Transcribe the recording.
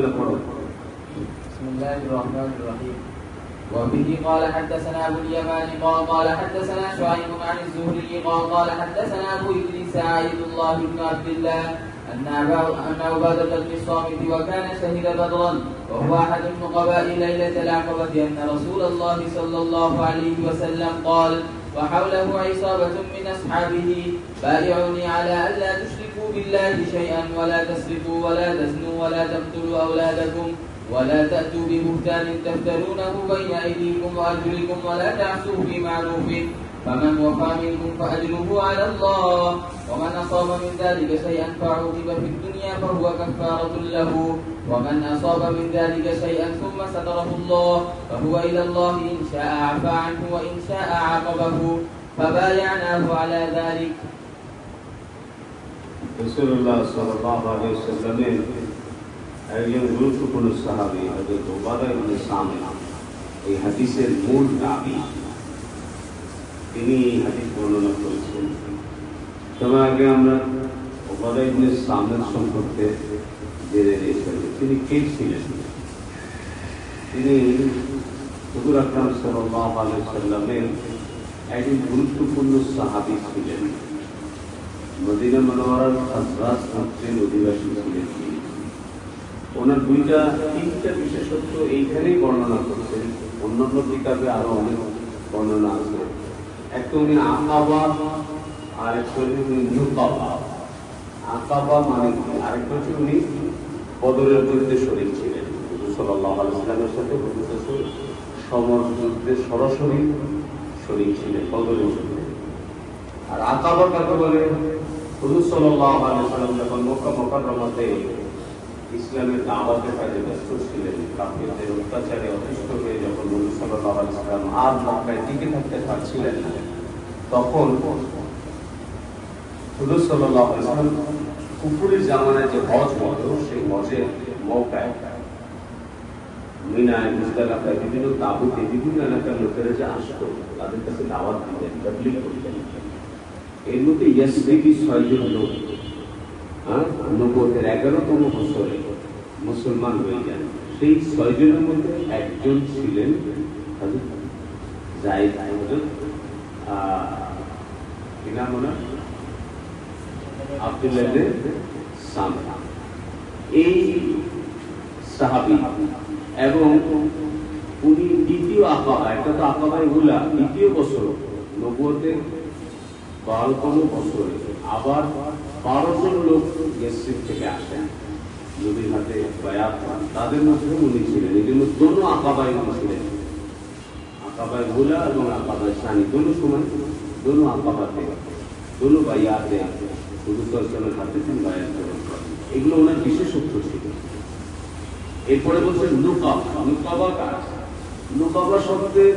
بسم الله الرحمن الرحيم. وبه قال حدثنا أبو اليمان قال قال حدثنا شعيب عن الزهري قال قال حدثنا أبو إدريس عيد الله بن عبد الله أن عبادة بن الصامت وكان شهد بدرا وهو أحد النقباء ليلة العقبة أن رسول الله صلى الله عليه وسلم قال وحوله عصابة من أصحابه بايعوني على الا تشركوا بالله شيئا ولا تسرقوا ولا تزنوا ولا تقتلوا أولادكم ولا تأتوا ببهتان تفترونه بين أيديكم وأرجلكم ولا تعصوا في معروف فمن وفى منكم فأجره على الله ومن أصاب من ذلك شيئا فعوقب في الدنيا فهو كفارة له ومن أصاب من ذلك شيئا ثم ستره الله فهو إلى الله إن شاء عفى عنه وإن شاء عاقبه فبايعناه على ذلك রসুল্লাহ সাল্লাহ আলাইসাল্লামের একজন গুরুত্বপূর্ণ সাহাবি হজরত ওবাদা ইবনে সামিন এই হাদিসের মূল দাবি তিনি এই হাদিস বর্ণনা করেছেন। তবে আগে আমরা ওবাদা ইবনে সামিন সম্পর্কে জেনে নিয়েছিলাম তিনি কে ছিলেন? তিনি হুজুর আকরাম সাল্লাহ আলাইসাল্লামের একজন গুরুত্বপূর্ণ সাহাবি ছিলেন। মদিনা মনোয়ারার খাসরাস গোত্রের অধিবাসী ছিলেন ওনার দুইটা, তিনটা বিশেষত্ব এইখানেই বর্ণনা করছেন। অন্যান্য কিতাবে আরও অনেক বর্ণনা আছে। একটা উনি আকাবা আর একটা উনি নুকাবা। আকাবা মানে আরেকটা হচ্ছে উনি বদরের যুদ্ধে শরীর ছিলেন। সাল্লাহ আলাইসলামের সাথে সমর যুদ্ধে সরাসরি শরীর ছিলেন, বদরের যুদ্ধে আর আকাবা কাকে বলে? হুজুর সাল্লাল্লাহু আলাইহি সাল্লাম যখন মক্কা মুকাররমাতে ইসলামের দাওয়াতের কাজে ব্যস্ত ছিলেন কাফিরদের অত্যাচারে অতিষ্ঠ হয়ে যখন সাল্লাল্লাহু আলাইহি আর মক্কায় টিকে থাকতে পারছিলেন না, তখন হুজুর জামানায় যে হজ হতো সেই হজের মৌকায় মিনায় মুজদালাফায় বিভিন্ন তাবুতে বিভিন্ন এলাকার লোকেরা যে আসতো, তাদের কাছে দাওয়াত দিতেন, তাবলিগ করতেন। এর মধ্যে ইয়াসরিবি ছয়জন লোক। হ্যাঁ? নবতের এগারোতম বছরে মুসলমান হয়ে যান। সেই ছয়জনের মধ্যে একজন ছিলেন এই সাহাবী এবং উনি দ্বিতীয় আকাবা এটা তো আকাবাই হুলা দ্বিতীয় বছর বারোতম বছরে আবার বারো জন লোক ইয়াসরিফ থেকে আসেন। নদীর হাতে বায়াত পান তাদের মধ্যে উনি ছিলেন। এই জন্য দোনো আকাবাই উনি ছিলেন। আকাবাই হুলা এবং আকাবাই সানি, দোনো সময় দোনো আকাবাতে, দোনো বায়াতে হুজুর দর্শনের হাতে তিনি বায়াত গ্রহণ করেন। এগুলো ওনার বিশেষত্ব ছিল। এরপরে বলছেন নুকাবা। নুকাবা কাজ নুকাবা শব্দের